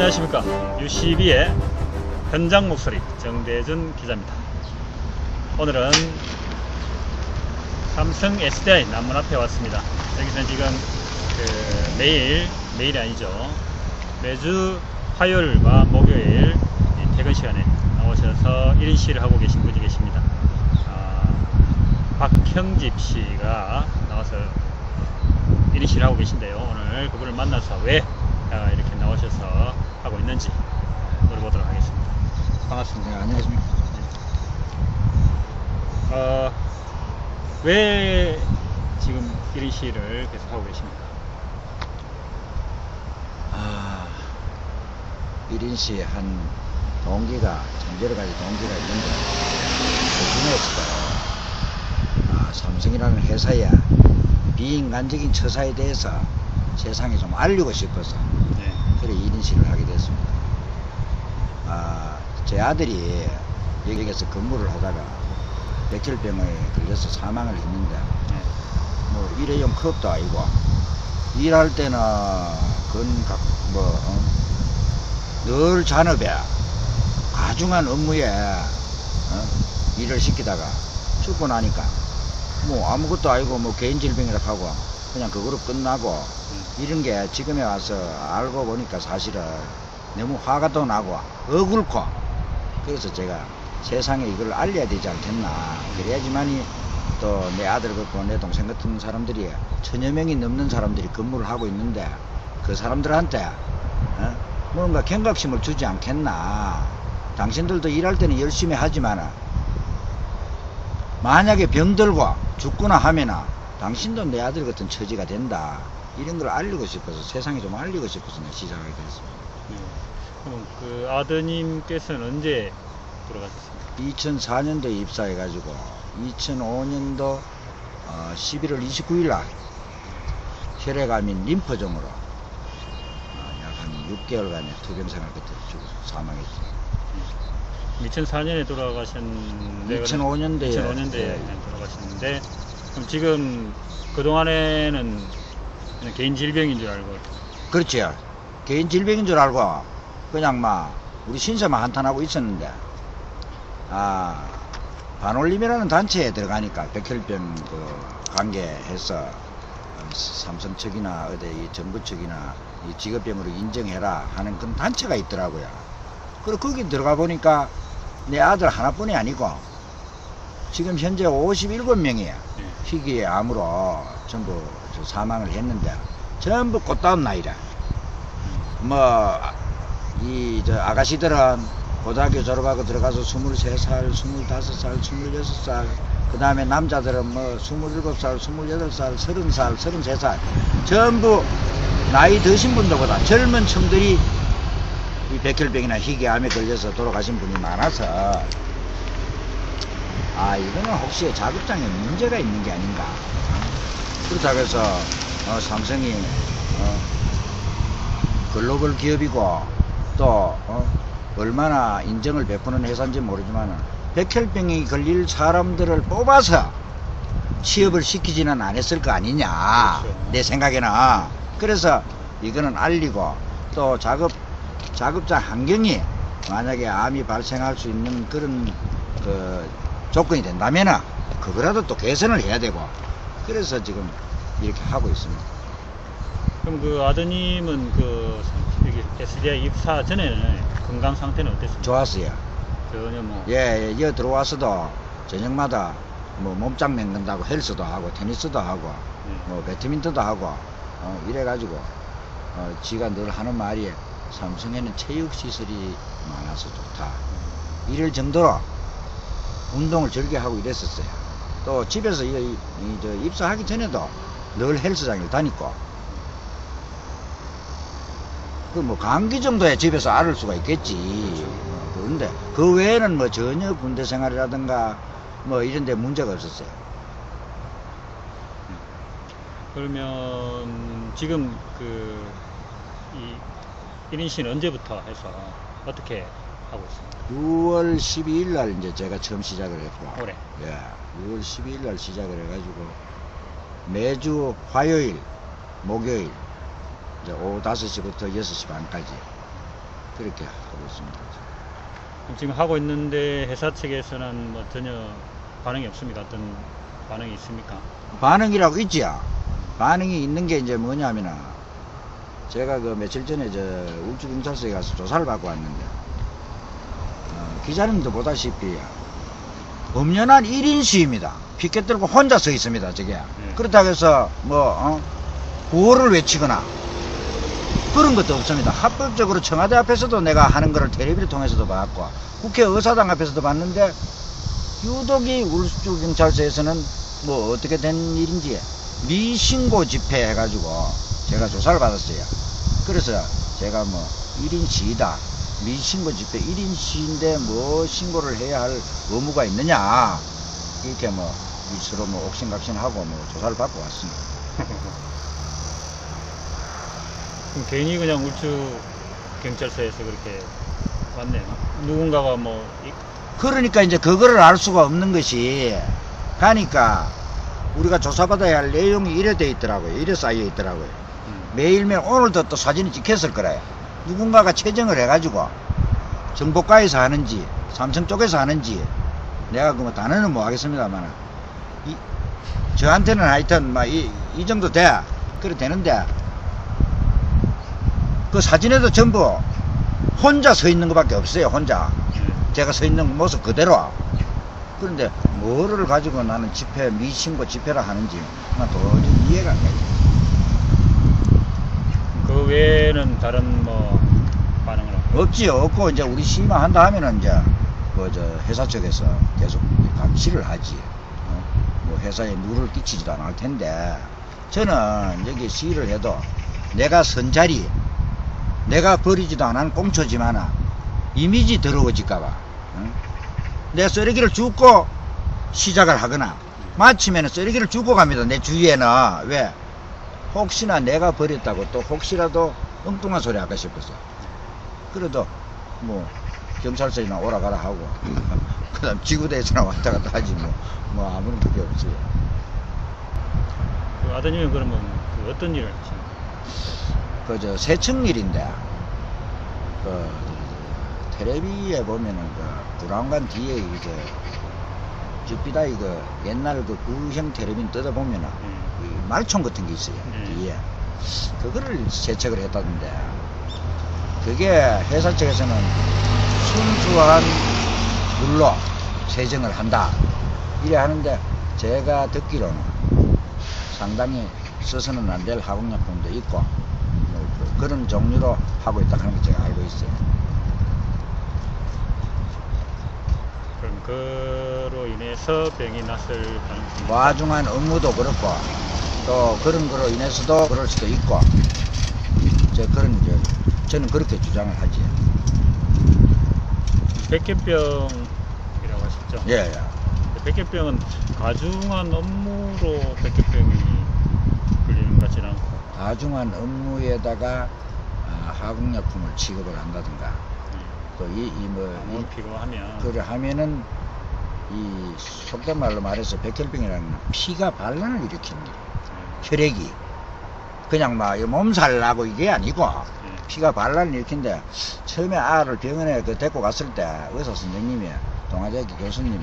안녕하십니까. UCB의 현장 목소리 정대준 기자입니다. 오늘은 삼성 SDI 남문 앞에 왔습니다. 여기서 지금 그 매일 매일이 아니죠. 매주 화요일과 목요일 이 퇴근 시간에 나오셔서 1인 시를 하고 계신 분이 계십니다. 아, 박형집 씨가 나와서 1인 시를 하고 계신데요. 오늘 그분을 만나서 왜 아, 이렇게 나오셔서 하고 있는지 물어보도록 하겠습니다 반갑습니다 네, 안녕하십니까. 어, 왜 지금 1인 시를 계속 하고 계십니까? 아, 1인 씨한 동기가, 가지 동기가 있는데, 그 중에서도, 아, 삼성이라는 회사의 비인간적인 처사에 대해서 세상에 좀 알리고 싶어서, 네. 그래 1인 시를 하게 제 아들이 여기에서 근무를 하다가 백혈병에 걸려서 사망을 했는데, 네. 뭐 일회용 컵도 아니고 일할 때는 건각 뭐늘 잔업에 가중한 업무에 어? 일을 시키다가 죽고 나니까 뭐 아무것도 아니고 뭐 개인 질병이라 하고 그냥 그거로 끝나고 음. 이런 게 지금에 와서 알고 보니까 사실은 너무 화가 또 나고 억울고 그래서 제가 세상에 이걸 알려야 되지 않겠나 그래야지만이 또 내 아들 같고 내 동생 같은 사람들이 천여 명이 넘는 사람들이 근무를 하고 있는데 그 사람들한테 어? 뭔가 경각심을 주지 않겠나 당신들도 일할 때는 열심히 하지만 만약에 병들고 죽거나 하면은 당신도 내 아들 같은 처지가 된다 이런 걸 알리고 싶어서 세상에 좀 알리고 싶어서 시작하게 됐습니다 네. 그럼 그 아드님께서는 언제 돌아가셨습니까? 2004년도에 입사해가지고 2005년도 어, 11월 29일 날 혈액암인 림프종으로 어, 약한 6개월간의 투병생활 끝에 죽 사망했죠. 2004년에 돌아가셨는데 2005년도에 2005년도에 예. 돌아가셨는데 그럼 지금 그 동안에는 그냥 개인 질병인 줄 알고 그렇죠. 개인 질병인 줄 알고 그냥 막 우리 신세만 한탄하고 있었는데 아 반올림이라는 단체에 들어가니까 백혈병 그 관계해서 삼성 측이나 어디 이 정부 측이나 이 직업병으로 인정해라 하는 그런 단체가 있더라고요. 그리고 거기 들어가 보니까 내 아들 하나뿐이 아니고 지금 현재 57명이 예. 희귀의 암으로 전부 저 사망을 했는데 전부 꽃다운 나이라. 뭐 이 저 아가씨들은 고등학교 졸업하고 들어가서 23살, 25살, 26살, 그 다음에 남자들은 뭐 27살, 28살, 30살, 33살, 전부 나이 드신 분들보다 젊은 층들이 이 백혈병이나 희귀암에 걸려서 돌아가신 분이 많아서 아 이거는 혹시 자급장에 문제가 있는 게 아닌가. 그렇다고 해서 어, 삼성이 어, 글로벌 기업이고 또 어, 얼마나 인정을 베푸는 회사인지 모르지만 백혈병이 걸릴 사람들을 뽑아서 취업을 시키지는 않았을 거 아니냐 그렇죠. 내 생각에는 그래서 이거는 알리고 또 작업 작업장 환경이 만약에 암이 발생할 수 있는 그런 그 조건이 된다면은 그거라도 또 개선을 해야 되고 그래서 지금 이렇게 하고 있습니다. 그럼 그 아드님은 그 여기 SDI 입사 전에는 건강 상태는 어땠습니까? 좋았어요. 전혀 뭐 예, 예, 여 들어와서도 저녁마다 뭐 몸짱 맹근다고 헬스도 하고 테니스도 하고 네. 뭐 배드민턴도 하고 어, 이래가지고 어, 지가 늘 하는 말이 삼성에는 체육 시설이 많아서 좋다. 이럴 정도로 운동을 즐겨 하고 이랬었어요. 또 집에서 이, 이, 이, 저 입사하기 전에도 늘 헬스장을 다니고 그 뭐 감기 정도야 집에서 앓을 수가 있겠지. 어, 그런데 그 외에는 뭐 전혀 군대 생활이라든가 뭐 이런 데 문제가 없었어요. 그러면 지금 그이 1인 씨는 언제부터 해서 어떻게 하고 있습니까? 6월 12일 날 이제 제가 처음 시작을 했고 올해. 예, 6월 12일 날 시작을 해가지고 매주 화요일, 목요일 이제 오후 5시부터 6시 반까지 그렇게 하고 있습니다. 지금 하고 있는데 회사 측에서는 뭐 전혀 반응이 없습니까? 어떤 반응이 있습니까? 반응이라고 있지요. 반응이 있는 게 이제 뭐냐면은 제가 그 며칠 전에 저 울주경찰서에 가서 조사를 받고 왔는데 어, 기자님도 보다시피 엄연한 1인 시위입니다. 피켓 들고 혼자 서 있습니다. 저게 그렇다고 해서 뭐 어? 구호를 외치거나 그런 것도 없습니다. 합법적으로 청와대 앞에서도 내가 하는 거를 텔레비를 통해서도 봤고 국회 의사당 앞에서도 봤는데 유독이 울주경찰서에서는 뭐 어떻게 된 일인지 미신고 집회 해가지고 제가 조사를 받았어요. 그래서 제가 뭐 1인 시위다. 미신고 집회 1인 시위인데 뭐 신고를 해야 할 의무가 있느냐. 이렇게 뭐 서로 뭐 옥신각신하고 뭐 조사를 받고 왔습니다. 그럼 괜히 그냥 울주 경찰서에서 그렇게 왔네요. 누군가가 뭐 이- 그러니까 이제 그거를 알 수가 없는 것이 가니까 우리가 조사받아야 할 내용이 이래 돼 있더라고요. 이래 쌓여 있더라고요. 음, 매일매일 오늘도 또 사진이 찍혔을 거래요. 누군가가 채정을 해가지고 정보과에서 하는지 삼성 쪽에서 하는지 내가 그뭐 단어는 못 하겠습니다만 이 저한테는 하여튼 막 이 이 정도 돼 그래 되는데 그 사진에도 전부 혼자 서 있는 것밖에 없어요 혼자 음. 제가 서 있는 모습 그대로 그런데 뭐를 가지고 나는 집회 미신고 집회를 하는지 나 도저히 이해가 안 가요. 그 외에는 다른 뭐 반응을 없고 없지요. 없고 이제 우리 시위만 한다 하면은 이제 그 저 회사 측에서 계속 감시를 하지. 어? 뭐 회사에 누를 끼치지도 않을 텐데 저는 여기 시위를 해도 내가 선 자리 내가 버리지도 않은 꽁초지만 이미지 더러워질까봐 어? 내 쓰레기를 줍고 시작을 하거나 마치면 쓰레기를 줍고 갑니다. 내 주위에는 왜 혹시나 내가 버렸다고 또 혹시라도 엉뚱한 소리 할까 싶어서 그래도 뭐 경찰서에나 오라가라 하고 그 다음 지구대에서나 왔다 갔다 하지 뭐, 뭐 아무런 그게 없어요. 그 아드님은 그러면 그 어떤 일을 하십니까? 그 저 세척일인데 그 텔레비에 보면은 그 브라운관 뒤에 이제 줍비다 이거 옛날 그 구형 텔레비 뜯어 보면은 음. 이 말총 같은 게 있어요 네. 뒤에 그거를 세척을 했다던데 그게 회사 측에서는 순수한 물로 세정을 한다 이래 하는데 제가 듣기로는 상당히 써서는 안 될 화학약품도 있고 뭐 그- 그런 종류로 하고 있다 하는 걸 제가 알고 있어요 그럼 그로 인해서 병이 났을 가능성이 과중한 업무도 그렇고 또 그런 거로 인해서도 그럴 수도 있고 저 그런 이제 저는 그렇게 주장을 하지 백혈병이라고 하셨죠? 예, 예. 백혈병은 가중한 업무로 백혈병이 걸리는 것 같지는 않고 과중한 업무에다가 아, 화학약품을 취급을 한다든가. 또이 이뭐 너무 피로하면. 그를 하면은 이 속된 말로 말해서 백혈병이라는 건 피가 반란을 일으킵니다. 혈액이. 그냥 막 몸살 나고 이게 아니고 예. 피가 반란을 일으킨데 처음에 아를 병원에 그 데리고 갔을 때 의사 선생님이 동아대학교 교수님이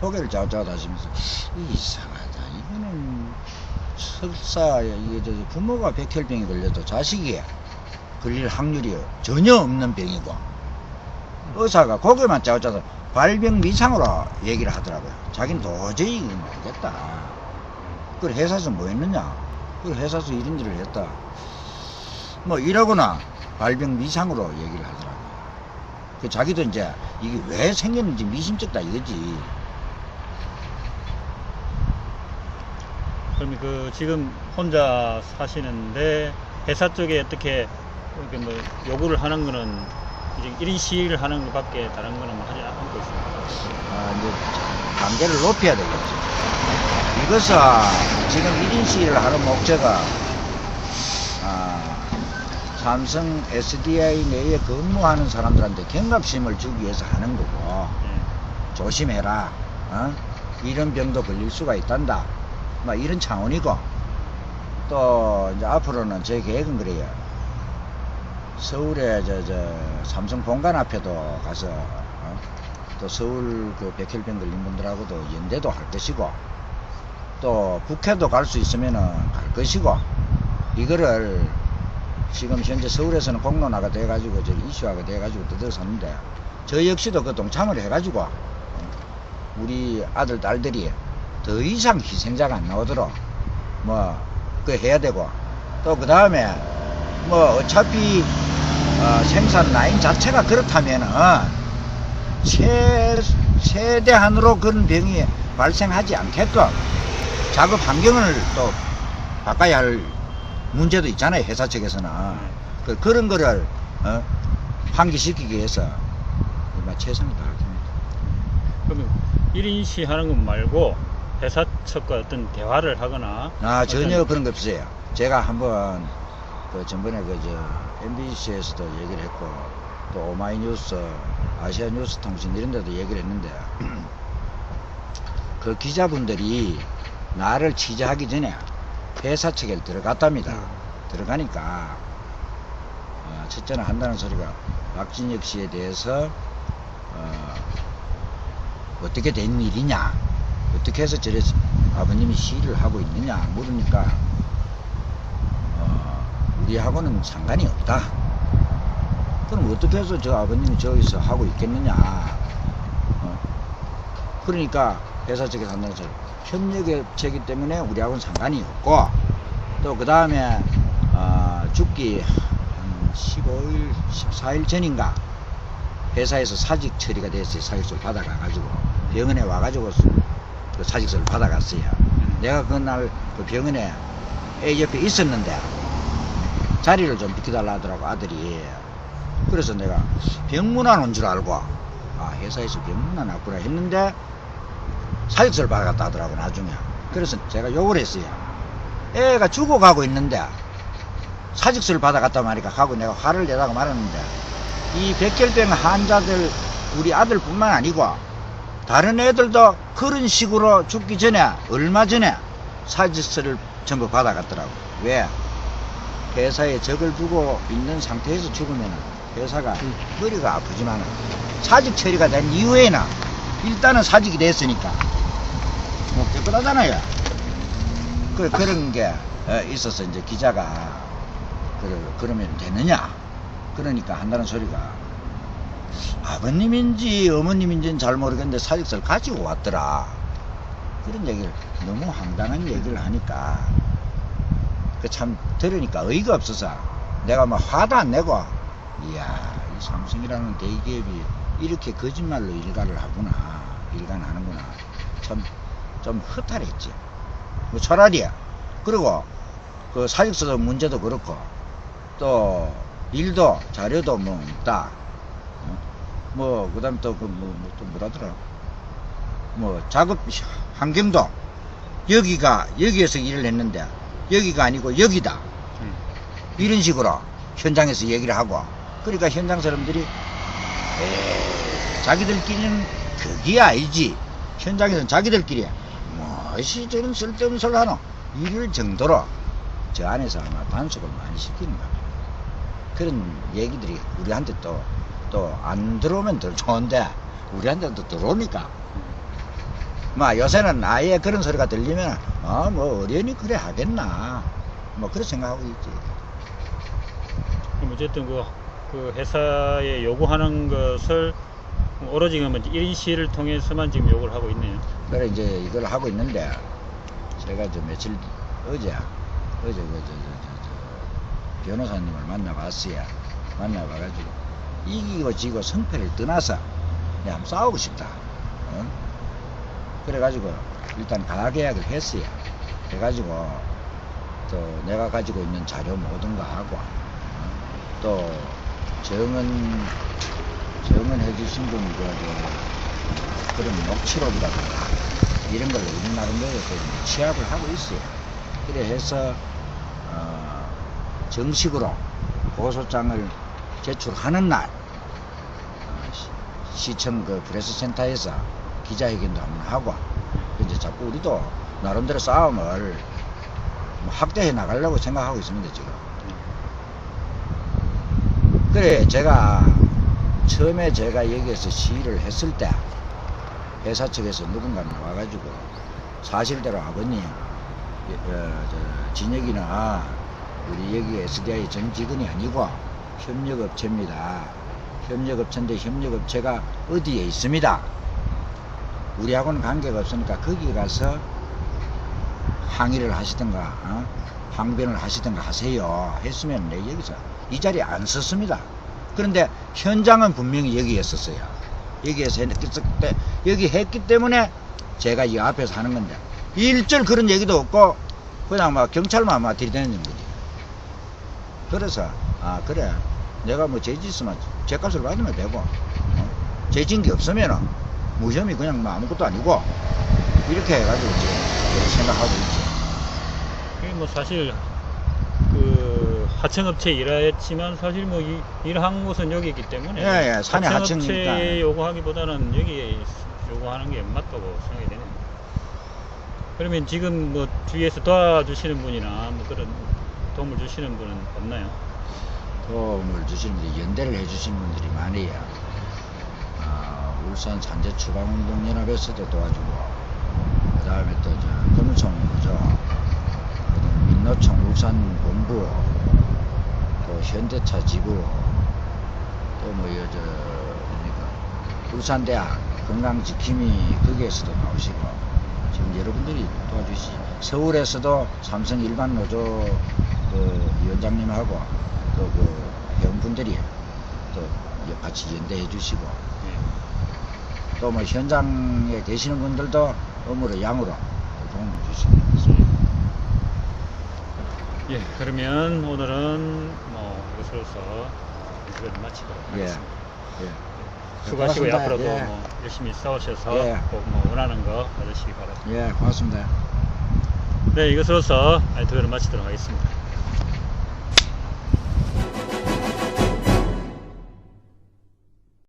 고개를 자우자우 하시면서 이상하다. 이거는 설사 이게 저 부모가 백혈병이 걸려도 자식이 걸릴 확률이 전혀 없는 병이고 의사가 고개만 자우자우 발병 미상으로 얘기를 하더라고요 자기는 도저히 이거 모르겠다 그걸 회사에서 뭐 했느냐 그걸 회사에서 이런 일을 했다 뭐 이러거나 발병 미상으로 얘기를 하더라고요. 그 자기도 이제 이게 왜 생겼는지 미심쩍다 이거지. 그럼 그 지금 혼자 사시는데 회사 쪽에 어떻게 이렇게 뭐 요구를 하는 거는 이제 1인 시위를 하는 것밖에 다른 거는 뭐 하지 않고 있습니다. 아, 이제 단계를 높여야 되겠죠. 이것은 지금 1인 시위를 하는 목적은 아, 삼성 SDI 내에 근무하는 사람들한테 경각심을 주기 위해서 하는 거고 예. 조심해라. 어? 이런 병도 걸릴 수가 있단다. 막 이런 차원이고 또 이제 앞으로는 제 계획은 그래요. 서울에 저, 저 삼성 본관 앞에도 가서 어? 또 서울 그 백혈병 걸린 분들하고도 연대도 할 것이고 또 국회도 갈 수 있으면은 갈 것이고 이거를 지금 현재 서울에서는 공론화가 돼가지고 저 이슈화가 돼가지고 뜯어섰는데 저 역시도 그 동참을 해가지고 어, 우리 아들 딸들이 더 이상 희생자가 안 나오도록 뭐 그 해야 되고 또 그 다음에 뭐 어차피 어, 생산 라인 자체가 그렇다면은 최, 최대한으로 그런 병이 발생하지 않게끔 작업 환경을 또 바꿔야 할 문제도 있잖아요 회사 측에서는 그, 그런 거를 어, 환기시키기 위해서 최선을 다하겠습니다. 그러면 1인 시 하는 것 말고 회사 측과 어떤 대화를 하거나 아 전혀 어떤- 그런 거 없어요. 제가 한번 그 전번에 그저 MBC에서도 얘기를 했고 또 오마이뉴스, 아시아뉴스 통신 이런 데도 얘기를 했는데 그 기자분들이 나를 취재하기 전에 회사 측에 들어갔답니다. 음. 들어가니까 어, 첫째는 한다는 소리가 박진혁 씨에 대해서 어, 어떻게 된 일이냐 어떻게 해서 저래 아버님이 시위를 하고 있느냐 물으니까 어, 우리하고는 상관이 없다. 그럼 어떻게 해서 저 아버님이 저기서 하고 있겠느냐? 어, 그러니까 회사 측에서 한다는 소리 협력업체이기 때문에 우리하고는 상관이 없고 또 그 다음에 어, 죽기 한 15일, 14일 전인가 회사에서 사직 처리가 됐어요. 사직서를 받아가가지고 병원에 와가지고 수- 그 사직서를 받아갔어요. 내가 그날 그 병원에 애 옆에 있었는데 자리를 좀 비켜달라 하더라고 아들이. 그래서 내가 병문안 온 줄 알고 아 회사에서 병문안 왔구나 했는데 사직서를 받아갔다 하더라고 나중에. 그래서 제가 욕을 했어요. 애가 죽어가고 있는데 사직서를 받아갔단 말이니까 하고 내가 화를 내다가 말았는데 이 백혈병 환자들 우리 아들뿐만 아니고 다른 애들도 그런 식으로 죽기 전에 얼마 전에 사직서를 전부 받아갔더라고. 왜? 회사에 적을 두고 있는 상태에서 죽으면 회사가 머리가 아프지만 사직 처리가 된 이후에는 일단은 사직이 됐으니까 뭐 깨끗하잖아요. 그, 그런 게 어, 있어서 이제 기자가 그, 그러면 되느냐? 그러니까 한다는 소리가 아버님인지 어머님인지는 잘 모르겠는데 사직서를 가지고 왔더라. 그런 얘기를 너무 황당한 얘기를 하니까. 그 참 들으니까 어이가 없어서 내가 뭐 화도 안 내고 이야 이 삼성이라는 대기업이 이렇게 거짓말로 일가를 하구나 일가는 하는구나. 참 좀 허탈했지. 뭐 차라리 그리고 그 사직서 문제도 그렇고 또 일도 자료도 뭐 없다. 어? 뭐 그 다음 또그뭐또 뭐라더라 뭐 작업 환경도 여기가 여기에서 일을 했는데 여기가 아니고 여기다 음. 이런 식으로 현장에서 얘기를 하고 그러니까 현장 사람들이 에이, 자기들끼리는 그게 아니지 현장에서는 자기들끼리 무엇이 저런 쓸데없는 소리를 하노 이럴 정도로 저 안에서 아마 단속을 많이 시키는가 봐요. 그런 얘기들이 우리한테 또 또 안 들어오면 더 좋은데 우리한테 또 들어오니까? 뭐 요새는 아예 그런 소리가 들리면 아 뭐 어련히 그래 하겠나? 뭐 그렇게 생각하고 있지. 그럼 어쨌든 그, 그 회사에 요구하는 것을 오로지 그러면 1인 시를 통해서만 지금 요구를 하고 있네요. 그래 이제 이걸 하고 있는데 제가 저 며칠 어제 어제 그 저, 저, 저, 저 변호사님을 만나봤어요. 만나봐가지고 이기고 지고 성패를 떠나서 내가 한번 싸우고 싶다 어? 그래가지고 일단 가계약을 했어요 해가지고 또 내가 가지고 있는 자료 모든 거 하고 어? 또 정은 정은 해주신 분 그, 저, 그런 녹취록이라든가 이런 걸 우리 나름대로 또 취합을 하고 있어요. 그래 해서 어, 정식으로 고소장을 제출하는 날 어, 시- 시청 그 프레스센터에서 기자회견도 한번 하고 이제 자꾸 우리도 나름대로 싸움을 뭐 확대해 나가려고 생각하고 있습니다 지금. 그래 제가 처음에 제가 여기에서 시위를 했을 때 회사 측에서 누군가는 와가지고 사실대로 아버님 예, 어, 저, 진혁이는 우리 여기 SDI 전 직원이 아니고 협력업체입니다. 협력업체인데 협력업체가 어디에 있습니다. 우리하고는 관계가 없으니까 거기 가서 항의를 하시든가 어? 항변을 하시든가 하세요. 했으면 내 여기서 이 자리에 안 섰습니다. 그런데 현장은 분명히 여기 있었어요. 여기에서 했기 때 여기 했기 때문에 제가 이 앞에서 하는 건데 일절 그런 얘기도 없고 그냥 막 경찰만 막 들이대는 거지 그래서 아 그래. 내가 뭐 죄짓 있으면 죄값을 받으면 되고 어? 죄진 게 없으면은 무혐의 그냥 뭐 아무것도 아니고 이렇게 해가지고 이제 그렇게 생각하고 그게 뭐 사실 그 하청업체 일했지만 사실 뭐 이- 일한 곳은 여기이기 때문에 예, 예, 산에 하청업체. 요구하기보다는 여기에 요구하는 게 맞다고 생각이 되네요. 그러면 지금 뭐 주위에서 도와주시는 분이나 뭐 그런 도움을 주시는 분은 없나요? 도움을 주시는 분들이 연대를 해주시는 분들이 많아요. 아, 울산 산재 추방운동연합에서도 도와주고, 그 다음에 또 저 금총이죠. 그다음에 민노총 울산 본부, 또 현대차 지부, 또 뭐, 여, 저, 뭡니까, 울산대학 건강지킴이 거기에서도 나오시고, 지금 여러분들이 도와주시, 서울에서도 삼성 일반 노조 그 위원장님하고 또그 회원분들이 또 같이 연대해 주시고 예. 또뭐 현장에 계시는 분들도 음으로 양으로 도움을 주십니다. 예, 그러면 오늘은 뭐 이것으로서 인터뷰를 마치도록 예. 하겠습니다. 예. 수고하시고 고맙습니다. 앞으로도 예. 뭐 열심히 싸우셔서 예. 꼭뭐 원하는 거 받으시기 바랍니다. 예, 고맙습니다. 네, 이것으로서 인터뷰를 마치도록 하겠습니다.